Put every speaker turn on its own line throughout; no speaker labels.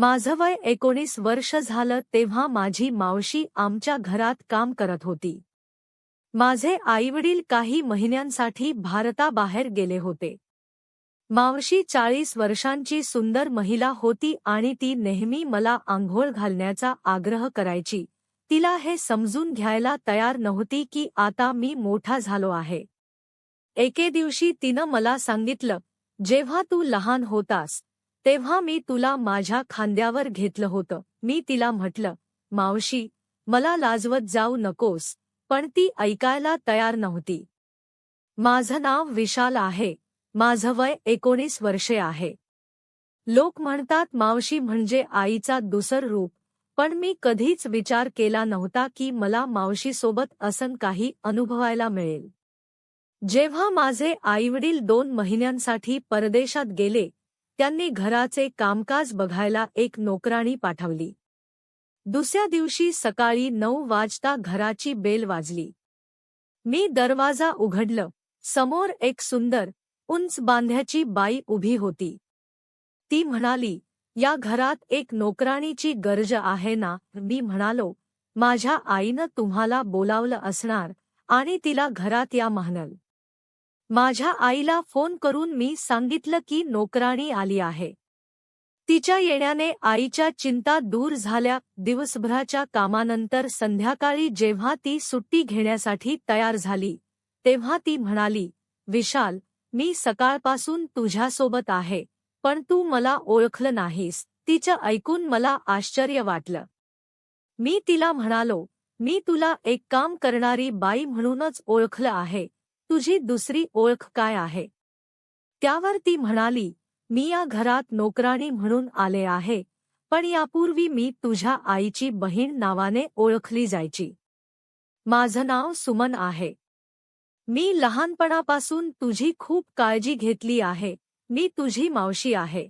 माझं वय एकोणीस वर्ष झालं तेव्हा माझी मावशी आमच्या घरात काम करत होती. माझे आईवडील काही महिन्यांसाठी भारताबाहेर गेले होते. मावशी चाळीस वर्षांची सुंदर महिला होती आणि ती नेहमी मला आंघोळ घालण्याचा आग्रह करायची. तिला हे समजून घ्यायला तयार नव्हती की आता मी मोठा झालो आहे. एके दिवशी तिनं मला सांगितलं जेव्हा तू लहान होतास तेव्हा मी तुला माझ्या खांद्यावर घेतलं होतं. मी तिला म्हटलं मावशी मला लाजवत जाऊ नकोस पण ती ऐकायला तयार नव्हती. माझं नाव विशाल आहे. माझं वय एकोणीस वर्षे आहे. लोक म्हणतात मावशी म्हणजे आईचा दुसर रूप पण मी कधीच विचार केला नव्हता की मला मावशीसोबत असं काही अनुभवायला मिळेल. जेव्हा माझे आईवडील दोन महिन्यांसाठी परदेशात गेले त्यांनी घराचे कामकाज बघायला एक नोकराणी पाठवली. दुसऱ्या दिवशी सकाळी नऊ वाजता घराची बेल वाजली. मी दरवाजा उघडलं. समोर एक सुंदर उंच बांध्याची बाई उभी होती. ती म्हणाली या घरात एक नोकराणीची गरज आहे ना? मी म्हणालो माझ्या आईनं तुम्हाला बोलावलं असणार आणि तिला घरात या म्हणल. माझ्या आईला फोन करून मी सांगितलं की नोकराणी आली आहे. तिच्या येण्याने आईच्या चिंता दूर झाल्या. दिवसभराच्या कामानंतर संध्याकाळी जेव्हा ती सुट्टी घेण्यासाठी तयार झाली तेव्हा ती म्हणाली विशाल मी सकाळपासून तुझ्यासोबत आहे पण तू मला ओळखलं नाहीस. तिचं ऐकून मला आश्चर्य वाटलं. मी तिला म्हणालो मी तुला एक काम करणारी बाई म्हणूनच ओळखलं आहे. तुझी दुसरी ओळख काय आहे? त्यावर ती म्हणाली मी या घरात नोकराणी म्हणून आले आहे पण यापूर्वी मी तुझ्या आईची बहीण नावाने ओळखली जायची. माझं नाव सुमन आहे. मी लहानपणापासून तुझी खूप काळजी घेतली आहे. मी तुझी मावशी आहे.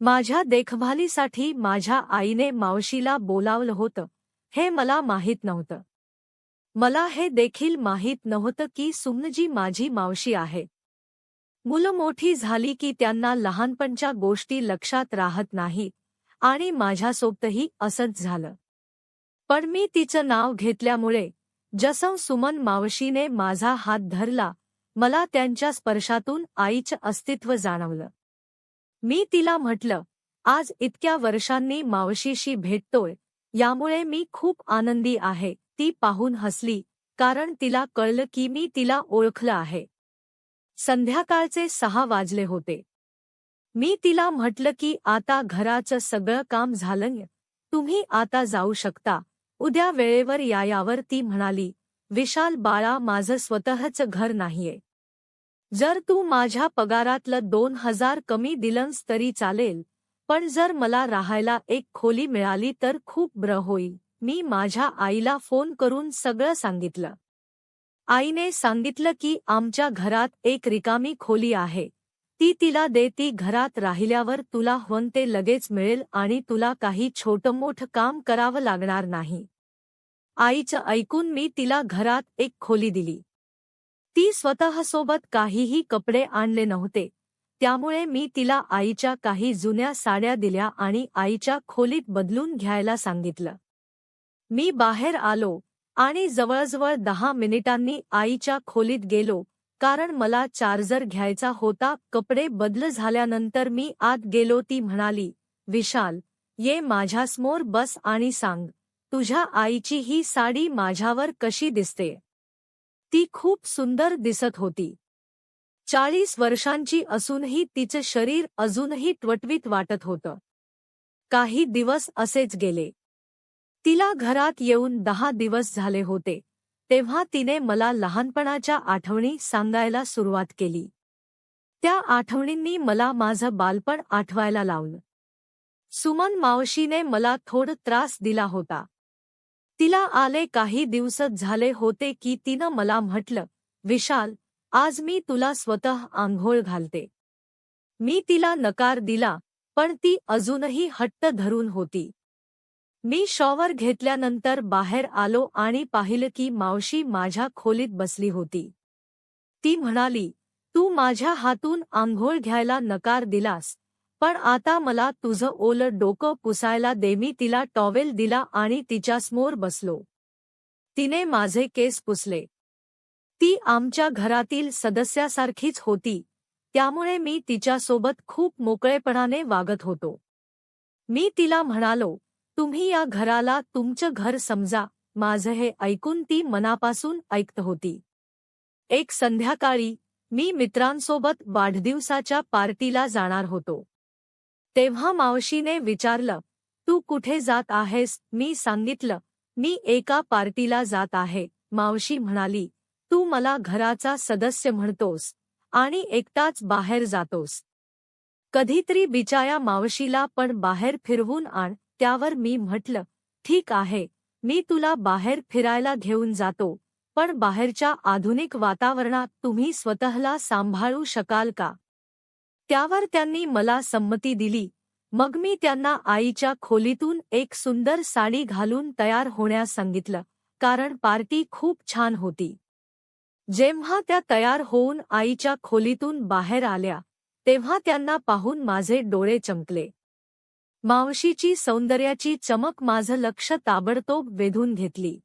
माझ्या देखभालीसाठी माझ्या आईने मावशीला बोलावलं होतं. हे मला माहीत नव्हतं. मला हे देखील माहीत नव्हतं की सुमनजी माझी मावशी आहे. मुलं मोठी झाली की त्यांना लहानपणच्या गोष्टी लक्षात राहत नाहीत आणि माझ्यासोबतही असंच झालं. पण मी तिचं नाव घेतल्यामुळे जसं सुमन मावशीने माझा हात धरला मला त्यांच्या स्पर्शातून आईचं अस्तित्व जाणवलं. मी तिला म्हटलं आज इतक्या वर्षांनी मावशीशी भेटतोय यामुळे मी खूप आनंदी आहे. ती पाहून हसली कारण तिला कळलं की मी तिला ओळखलं आहे. संध्याकाळचे सहा वाजले होते. मी तिला म्हटलं की आता घराचं सगळं काम झालं तुम्ही आता जाऊ शकता. उद्या वेळेवर यायावर ती म्हणाली विशाल बाळा माझं स्वतःचं घर नाहीये. जर तू माझ्या पगारातलं दोन हजार कमी दिलंस तरी चालेल पण जर मला राहायला एक खोली मिळाली तर खूप ब्र होईल. मी माझ्या आईला फोन करून सगळं सांगितलं. आईने सांगितलं की आमच्या घरात एक रिकामी खोली आहे. ती तिला दे ती घरात राहिल्यावर तुला हवन ते लगेच मिळेल आणि तुला काही छोटं मोठं काम करावं लागणार नाही. आईचं ऐकून मी तिला घरात एक खोली दिली. ती स्वतःसोबत काहीही कपडे आणले नव्हते. त्यामुळे मी तिला आईच्या काही जुन्या साड्या दिल्या आणि आईच्या खोलीत बदलून घ्यायला सांगितलं. मी बाहेर आलो आणि जवळजवळ दहा मिनिटांनी आईच्या खोलीत गेलो कारण मला चार्जर घ्यायचा होता कपडे बदल झाल्यानंतर मी आत गेलो ती म्हणाली विशाल ये माझ्यासमोर बस आणि सांग तुझ्या आईची ही साडी माझ्यावर कशी दिसते? ती खूप सुंदर दिसत होती. चाळीस वर्षांची असूनही तिचं शरीर अजूनही ट्वटवीत वाटत होतं. काही दिवस असेच गेले. तिला घरात येऊन दहा दिवस झाले होते तेव्हा तिने मला लहानपणाच्या आठवणी सांगायला सुरुवात केली. त्या आठवणींनी मला माझं बालपण आठवायला लावलं. सुमन मावशीने मला थोड त्रास दिला होता. तिला आले काही दिवसच झाले होते की तिनं मला म्हटलं विशाल आज मी तुला स्वतः आंघोळ घालते. मी तिला नकार दिला पण ती अजूनही हट्ट धरून होती. मी शॉवर घेतल्यानंतर बाहेर आलो आणि पाहिलं की मावशी माझ्या खोलीत बसली होती. ती म्हणाली तू माझ्या हातून आंघोळ घ्यायला नकार दिलास पण आता मला तुझं ओलं डोकं पुसायला दे मी तिला टॉवेल दिला आणि तिच्यासमोर बसलो. तिने माझे केस पुसले. ती आमच्या घरातील सदस्यासारखीच होती त्यामुळे मी तिच्यासोबत खूप मोकळेपणाने वागत होतो. मी तिला म्हणालो तुम्ही या घराला तुमचं घर समजा. माझं हे ऐकून ती मनापासून ऐकत होती. एक संध्याकाळी मी मित्रांसोबत वाढदिवसाच्या पार्टीला जाणार होतो. तेव्हा मावशीने विचारलं तू कुठे जात आहेस? मी सांगितलं मी एका पार्टीला जात आहे. मावशी म्हणाली तू मला घराचा सदस्य म्हणतोस आणि एकटाच बाहेर जातोस. कधीतरी बिचाया मावशीला पण बाहेर फिरवून आण. त्यावर मी म्हटलं ठीक आहे मी तुला बाहेर फिरायला घेऊन जातो पण बाहेरच्या आधुनिक वातावरणात तुम्ही स्वतःला सांभाळू शकाल का? त्यावर त्यांनी मला संमती दिली. मग मी त्यांना आईच्या खोलीतून एक सुंदर साडी घालून तयार होण्यास सांगितलं कारण पार्टी खूप छान होती. जेव्हा त्या तयार होऊन आईच्या खोलीतून बाहेर आल्या तेव्हा त्यांना पाहून माझे डोळे चमकले. मावशीची सौंदर्याची चमक माझं लक्ष ताबडतोब वेधून घेतली.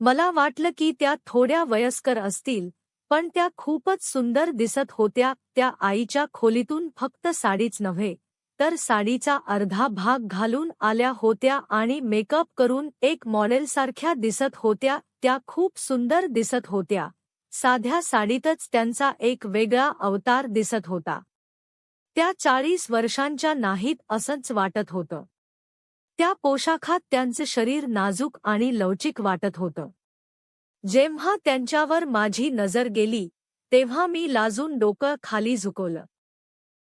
मला वाटलं की त्या थोड्या वयस्कर असतील पण त्या खूपच सुंदर दिसत होत्या त्या आईच्या खोलीतून फक्त साडीच नव्हे तर साडीचा अर्धा भाग घालून आल्या होत्या आणि मेकअप करून एक मॉडेलसारख्या दिसत होत्या त्या खूप सुंदर दिसत होत्या. साध्या साडीतच त्यांचा एक वेगळा अवतार दिसत होता. त्या चाळीस वर्षांच्या नाहीत असंच वाटत होतं. त्या पोशाखात त्यांचे शरीर नाजूक आणि लवचिक वाटत होतं. जेव्हा त्यांच्यावर माझी नजर गेली तेव्हा मी लाजून डोकं खाली झुकवलं.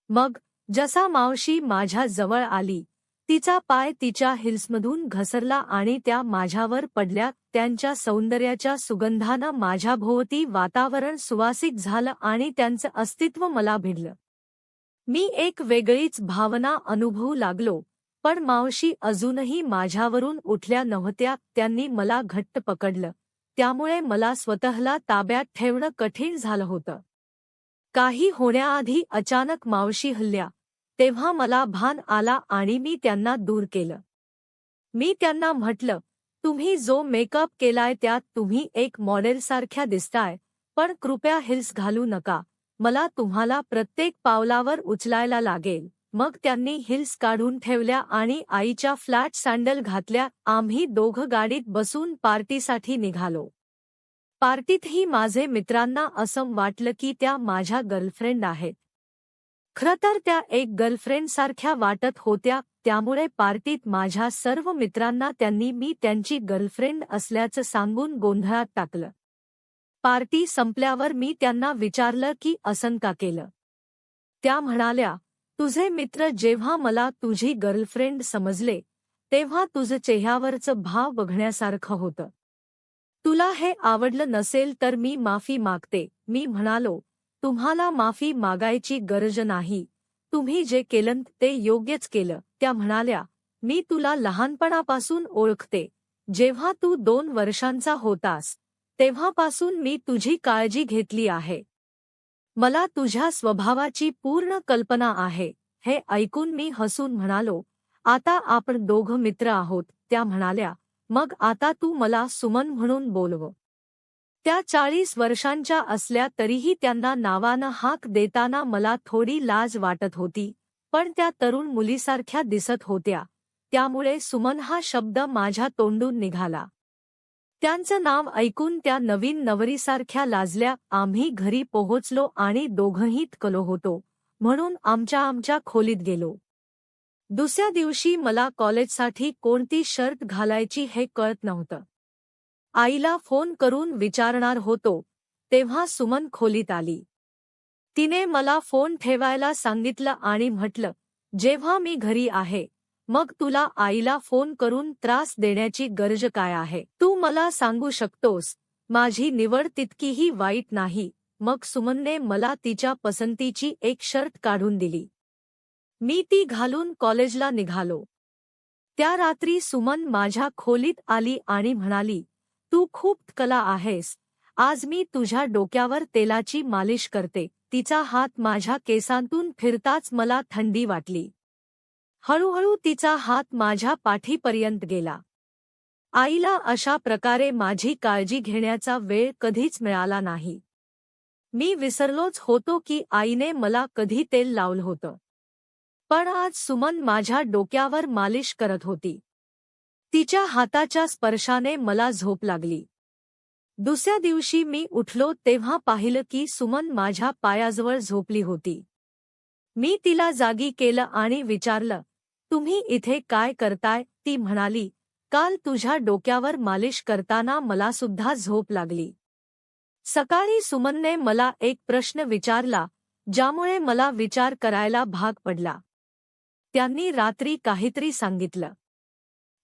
मग जसा मावशी माझ्या जवळ आली तिचा पाय तिच्या हिल्समधून घसरला आणि त्या माझ्यावर पडल्या त्यांच्या सौंदर्याच्या सुगंधानं माझ्याभोवती वातावरण सुवासिक झालं आणि त्यांचं अस्तित्व मला भिडलं. मी एक वेगळीच भावना अनुभवू लागलो पण मावशी अजूनही माझ्यावरून उठल्या नव्हत्या त्यांनी मला घट्ट पकडलं. त्यामुळे मला स्वतःला ताब्यात ठेवणं कठीण झालं होतं. काही होण्याआधी अचानक मावशी हल्ल्या. तेव्हा मला भान आला आणि मी त्यांना दूर केलं. मी त्यांना म्हटलं तुम्ही जो मेकअप केलाय त्यात तुम्ही एक मॉडेलसारख्या दिसताय पण कृपया हिल्स घालू नका. मला तुम्हाला प्रत्येक पावलावर उचलायला लागेल. मग त्यांनी हिल्स काढून ठेवल्या आणि आईच्या फ्लॅट सँडल घातल्या. आम्ही दोघं गाडीत बसून पार्टीसाठी निघालो. पार्टीतही माझे मित्रांना असं वाटलं की त्या माझ्या गर्लफ्रेंड आहेत. खरं तर त्या एक गर्लफ्रेंडसारख्या वाटत होत्या त्यामुळे पार्टीत माझ्या सर्व मित्रांना त्यांनी मी त्यांची गर्लफ्रेंड असल्याचं सांगून गोंधळात टाकलं. पार्टी संपल्यावर मी त्यांना विचारलं की असं का केलं? त्या म्हणाल्या तुझे मित्र जेव्हा मला तुझी गर्लफ्रेंड समजले तेव्हा तुझं चेहऱ्यावरचं भाव बघण्यासारखं होतं. तुला हे आवडलं नसेल तर मी माफी मागते मी म्हणालो तुम्हाला माफी मागायची गरज नाही. तुम्ही जे केलं ते योग्यच केलं त्या म्हणाल्या मी तुला लहानपणापासून ओळखते. जेव्हा तू दोन वर्षांचा होतास तेव्हापासून मी तुझी काळजी घेतली आहे. मला तुझ्या स्वभावाची पूर्ण कल्पना आहे. हे ऐकून मी हसून म्हणालो आता आपण दोघं मित्र आहोत. त्या म्हणाल्या मग आता तू मला सुमन म्हणून बोलव. त्या चाळीस वर्षांच्या असल्या तरीही त्यांना नावानं हाक देताना मला थोडी लाज वाटत होती पण त्या तरुण मुलीसारख्या दिसत होत्या. त्यामुळे सुमन हा शब्द माझ्या तोंडून निघाला. त्यांचं नाव ऐकून त्या नवीन नवरीसारख्या लाजल्या आम्ही घरी पोहोचलो आणि दोघंही कलो होतो म्हणून आमच्या आमच्या खोलीत गेलो. दुसऱ्या दिवशी मला कॉलेजसाठी कोणती शर्ट घालायची हे कळत नव्हतं. आईला फोन करून विचारणार होतो तेव्हा सुमन खोलीत आली. तिने मला फोन ठेवायला सांगितलं आणि म्हटलं जेव्हा मी घरी आहे मग तुला आईला फोन करून त्रास देण्याची गरज काय आहे? तू मला सांगू शकतोस माझी निवड तितकीही वाईट नाही. मग सुमनने मला तिच्या पसंतीची एक शर्ट काढून दिली. मी ती घालून कॉलेजला निघालो. त्या रात्री सुमन माझ्या खोलीत आली आणि म्हणाली तू खूप कला आहेस. आज मी तुझ्या डोक्यावर तेलाची मालिश करते. तिचा हात माझ्या केसांतून फिरताच मला थंडी वाटली. हळूहळू तिचा हात माझ्या पाठीपर्यंत गेला. आईला अशा प्रकारे माझी काळजी घेण्याचा वेळ कधीच मिळाला नाही. मी विसरलोच होतो की आईने मला कधी तेल लावलं होतं. पण आज सुमन माझ्या डोक्यावर मालिश करत होती. तिच्या हाताच्या स्पर्शाने मला झोप लागली. दुसऱ्या दिवशी मी उठलो तेव्हा पाहिलं की सुमन माझ्या पायाजवळ झोपली होती. मी तिला जागी केलं आणि विचारलं तुम्ही इथे काय करताय? ती म्हणाली काल तुझ्या डोक्यावर मालिश करताना मला सुद्धा झोप लागली. सकाळी सुमनने मला एक प्रश्न विचारला ज्यामुळे मला विचार करायला भाग पडला. त्यांनी रात्री काहीतरी सांगितलं.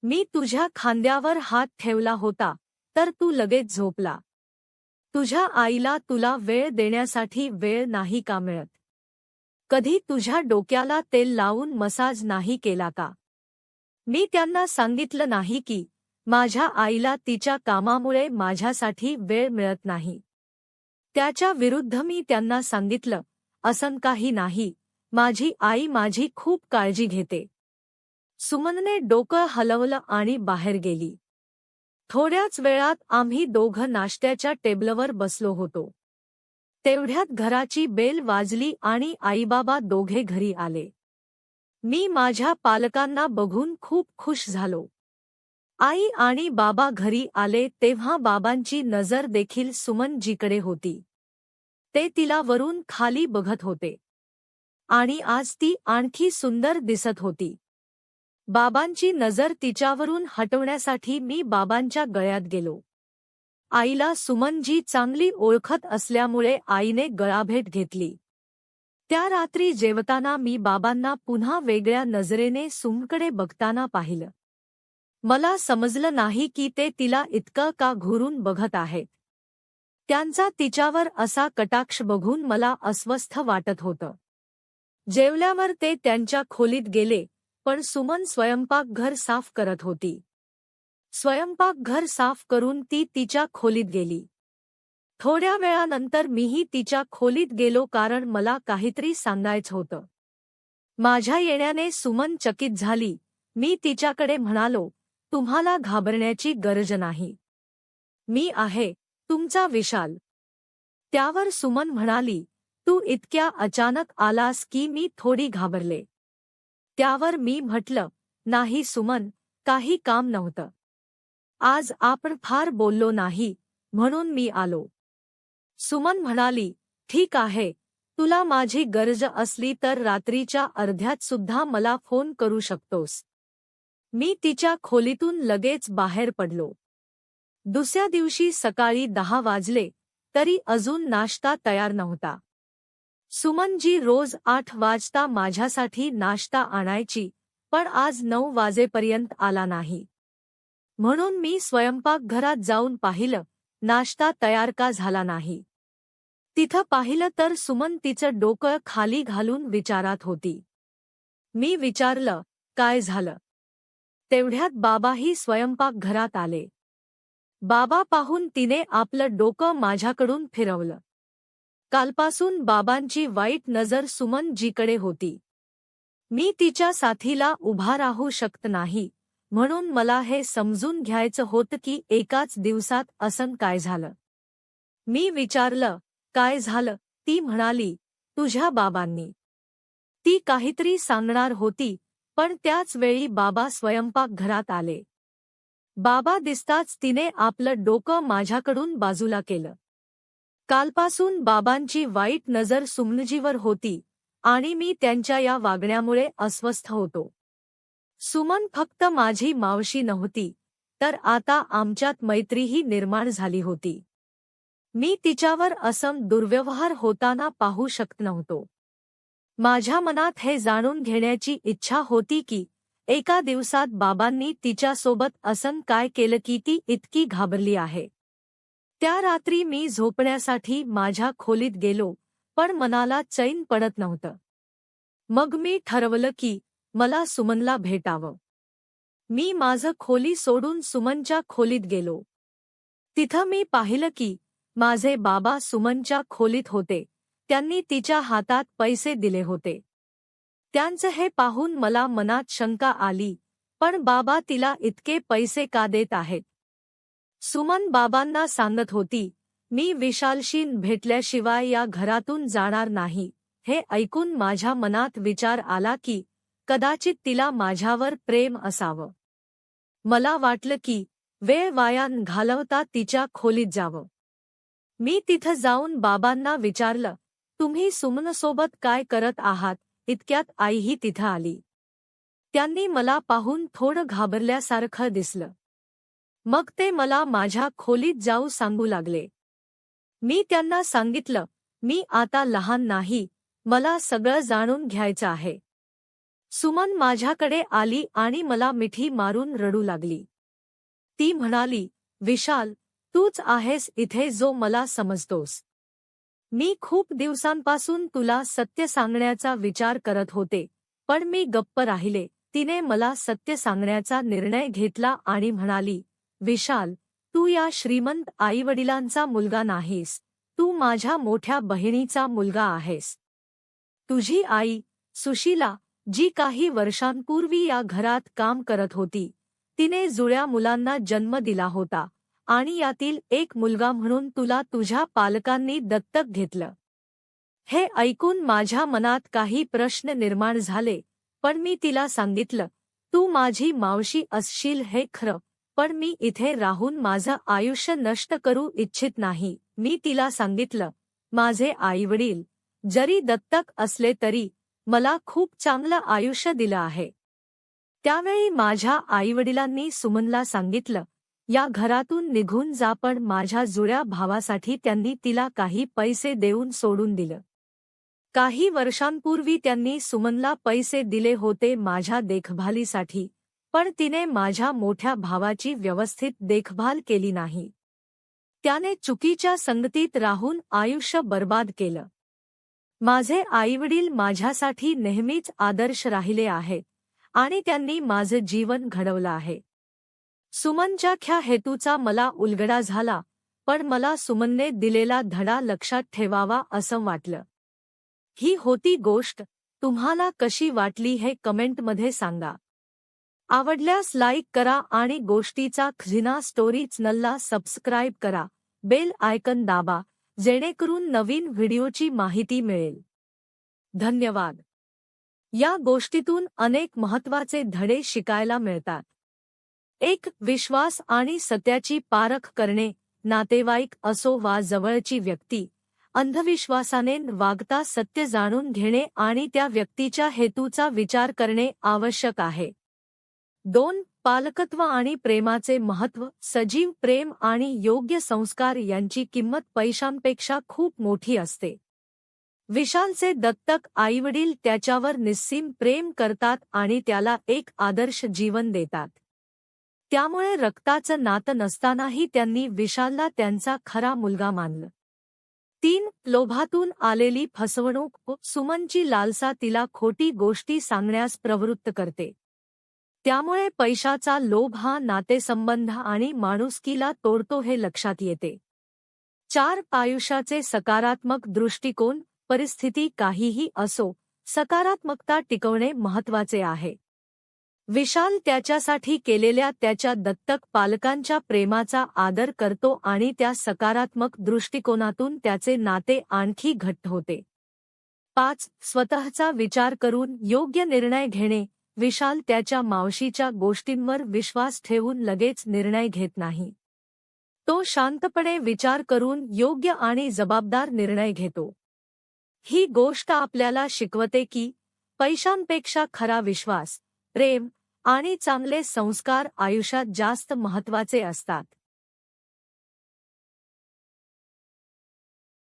मी तुझ्या खांद्यावर हात ठेवला होता तर तू लगेच झोपला. तुझ्या आईला तुला वेळ देण्यासाठी वेळ नाही का मिळत? कधी तुझ्या डोक्याला तेल लावून मसाज नाही केला का? मी त्यांना सांगितलं नाही की माझ्या आईला तिच्या कामामुळे माझ्यासाठी वेळ मिळत नाही. त्याच्या विरुद्ध मी त्यांना सांगितलं असं काही नाही माझी आई माझी खूप काळजी घेते. सुमनने डोकं हलवलं आणि बाहेर गेली. थोड्याच वेळात आम्ही दोघं नाश्त्याच्या टेबलवर बसलो होतो. तेवढ्यात घराची बेल वाजली आणि आईबाबा दोघे घरी आले. मी माझ्या पालकांना बघून खूप खुश झालो. आई आणि बाबा घरी आले तेव्हा बाबांची नजर देखील सुमनजीकडे होती. ते तिला वरून खाली बघत होते. आणि आज ती आणखी सुंदर दिसत होती. बाबांची नजर तिच्यावरून हटवण्यासाठी मी बाबांच्या गळ्यात गेलो. आईला सुमनजी चांगली ओळखत असल्यामुळे आईने गळाभेट घेतली. त्या रात्री जेवताना मी बाबांना पुन्हा वेगळ्या नजरेने सुमकडे बघताना पाहिलं. मला समजलं नाही की ते तिला इतकं का घुरून बघत आहेत. त्यांचा तिच्यावर असा कटाक्ष बघून मला अस्वस्थ वाटत होतं. जेवल्यावर ते त्यांच्या खोलीत गेले पण सुमन स्वयंपाकघर साफ करत होती. स्वयंपाकघर साफ करून ती तिच्या खोलीत गेली. थोड्या वेळानंतर मीही तिच्या खोलीत गेलो कारण मला काहीतरी सांगायचं होतं. माझ्या येण्याने सुमन चकित झाली. मी तिच्याकडे म्हणालो तुम्हाला घाबरण्याची गरज नाही. मी आहे तुमचा विशाल. त्यावर सुमन म्हणाली तू इतक्या अचानक आलास की मी थोडी घाबरले. त्यावर मी म्हटलं नाही सुमन काही काम नव्हतं. आज आपण फार बोललो नाही म्हणून मी आलो. सुमन म्हणाली ठीक आहे तुला माझी गरज असली तर रात्रीच्या अर्ध्यात सुद्धा मला फोन करू शकतोस. मी तिच्या खोलीतून लगेच बाहेर पडलो. दुसऱ्या दिवशी सकाळी दहा वाजले तरी अजून नाश्ता तयार नव्हता. सुमनजी रोज आठ वाजता माझ्यासाठी नाश्ता आणायची पण आज नऊ वाजेपर्यंत आला नाही. म्हणून मी स्वयंपाकघरात जाऊन पाहिलं नाश्ता तयार का झाला नाही. तिथं पाहिलं तर सुमन तिचं डोकं खाली घालून विचारात होती. मी विचारलं काय झालं? तेवढ्यात बाबाही स्वयंपाकघरात आले. बाबा पाहून तिने आपलं डोकं माझ्याकडून फिरवलं. कालपासून बाबांची वाईट नजर सुमन जीकडे होती. मी तिच्या साथीला उभा राहू शकत नाही. म्हणून मला हे समजून घ्यायचं होतं की एकाच दिवसात असं काय झालं. मी विचारलं काय झालं? ती म्हणाली तुझ्या बाबांनी. ती काहीतरी सांगणार होती पण त्याच वेळी बाबा स्वयंपाकघरात आले. बाबा दिसताच तिने आपलं डोकं माझ्याकडून बाजूला केलं. कालपासून बाबांची वाईट नजर सुमनजीवर होती आणि मी त्यांच्या या वागण्यामुळे अस्वस्थ होतो. सुमन फक्त माझी मावशी नव्हती तर आता आमच्यात मैत्रीही निर्माण झाली होती. मी तिच्यावर असम दुर्व्यवहार होताना पाहू शकत नव्हतो. माझ्या मनात हे जाणून घेण्याची इच्छा होती की एका दिवसात बाबांनी तिच्यासोबत असं काय केलं की ती इतकी घाबरली आहे. त्या रात्री मी झोपण्यासाठी माझ्या खोलीत गेलो पण मनाला चैन पडत नव्हतं. मग मी ठरवलं की मला सुमनला भेटावं. मी माझं खोली सोडून सुमनच्या खोलीत गेलो. तिथं मी पाहिलं की माझे बाबा सुमनच्या खोलीत होते. त्यांनी तिच्या हातात पैसे दिले होते. त्यांचं हे पाहून मला मनात शंका आली पण बाबा तिला इतके पैसे का देत आहेत? सुमन बाबांना सांगत होती मी विशालशी भेटल्याशिवाय या घरातून जाणार नाही. हे ऐकून माझ्या मनात विचार आला की कदाचित तिला माझ्यावर प्रेम असावं. मला वाटलं की वेळ वायान घालवता तिच्या खोलीत जावं. मी तिथं जाऊन बाबांना विचारलं तुम्ही सुमनसोबत काय करत आहात? इतक्यात आईही तिथं आली. त्यांनी मला पाहून थोडं घाबरल्यासारखं दिसलं. मग ते मला माझ्या खोलीत जाऊ सांगू लागले. मी त्यांना सांगितलं मी आता लहान नाही मला सगळं जाणून घ्यायचं आहे. सुमन माझ्याकडे आली आणि मला मिठी मारून रडू लागली. ती म्हणाली विशाल तूच आहेस इथे जो मला समजतोस. मी खूप दिवसांपासून तुला सत्य सांगण्याचा विचार करत होते पण मी गप्प राहिले. तिने मला सत्य सांगण्याचा निर्णय घेतला आणि म्हणाली विशाल तू या श्रीमंत आईवडिलांचा मुलगा नाहीस. तू माझ्या मोठ्या बहिणीचा मुलगा आहेस. तुझी आई सुशीला जी काही वर्षांपूर्वी या घरात काम करत होती. तिने जुळ्या मुलांना जन्म दिला होता आणि यातील एक मुलगा म्हणून तुला तुझ्या पालकांनी दत्तक घेतलं. हे ऐकून माझ्या मनात काही प्रश्न निर्माण झाले पण मी तिला सांगितलं तू माझी मावशी असशील हे खरं पण मी इथे राहून माझं आयुष्य नष्ट करू इच्छित नाही. मी तिला सांगितलं माझे आईवडील जरी दत्तक असले तरी मला खूप चांगलं आयुष्य दिलं आहे. त्यावेळी माझ्या आईवडिलांनी सुमनला सांगितलं या घरातून निघून जा पण माझ्या जुळ्या भावासाठी त्यांनी तिला काही पैसे देऊन सोडून दिलं. काही वर्षांपूर्वी त्यांनी सुमनला पैसे दिले होते माझ्या देखभालीसाठी पण तिने माझ्या मोठ्या भावाची व्यवस्थित देखभाल केली नाही. त्याने चुकीच्या संगतीत राहून आयुष्य बर्बाद केलं. माझे आईवडील माझ्यासाठी नेहमीच आदर्श राहिले आहेत आणि त्यांनी माझं जीवन घडवलं आहे. सुमनच्या ख्या हेतूचा मला उलगडा झाला पण मला सुमनने दिलेला धडा लक्षात ठेवावा असं वाटलं. ही होती गोष्ट तुम्हाला कशी वाटली हे कमेंटमध्ये सांगा. आवडल्यास लाईक करा आणि गोष्टीचा खजिना स्टोरी चॅनलला सबस्क्राईब करा बेल आयकन दाबा जेणेकरून नवीन व्हिडिओची माहिती मिळेल. धन्यवाद. या गोष्टीतून अनेक महत्त्वाचे धडे शिकायला मिळतात. एक विश्वास आणि सत्याची पारख करणे. नातेवाईक असो वा जवळची व्यक्ती अंधविश्वासाने वागता सत्य जाणून घेणे आणि त्या व्यक्तीच्या हेतूचा विचार करणे आवश्यक आहे. दोन पालकत्व आणि प्रेमाचे महत्त्व सजीव प्रेम आणि योग्य संस्कार यांची किंमत पैशांपेक्षा खूप मोठी असते. विशालचे दत्तक आईवडील त्याच्यावर निस्सीम प्रेम करतात आणि त्याला एक आदर्श जीवन देतात. त्यामुळे रक्ताचं नातं नसतानाही त्यांनी विशालला त्यांचा खरा मुलगा मानलं. तीन लोभातून आलेली फसवणूक सुमनची लालसा तिला खोटी गोष्टी सांगण्यास प्रवृत्त करते. त्यामुळे पैशाचा लोभ हा नातेसंबंध आणि माणुसकीला तोडतो हे लक्षात येते. चार आयुष्याचे सकारात्मक दृष्टिकोन परिस्थिती काहीही असो सकारात्मकता टिकवणे महत्त्वाचे आहे. विशाल त्याच्यासाठी केलेल्या त्याच्या दत्तक पालकांच्या प्रेमाचा आदर करतो आणि त्या सकारात्मक दृष्टिकोनातून त्याचे नाते आणखी घट्ट होते. पाच स्वतःचा विचार करून योग्य निर्णय घेणे विशाल त्याच्या मावशीच्या गोष्टींवर विश्वास ठेवून लगेच निर्णय घेत नाही. तो शांतपणे विचार करून योग्य आणि जबाबदार निर्णय घेतो. ही गोष्ट आपल्याला शिकवते की पैशांपेक्षा खरा विश्वास प्रेम आणि चांगले संस्कार आयुष्यात जास्त महत्त्वाचे असतात.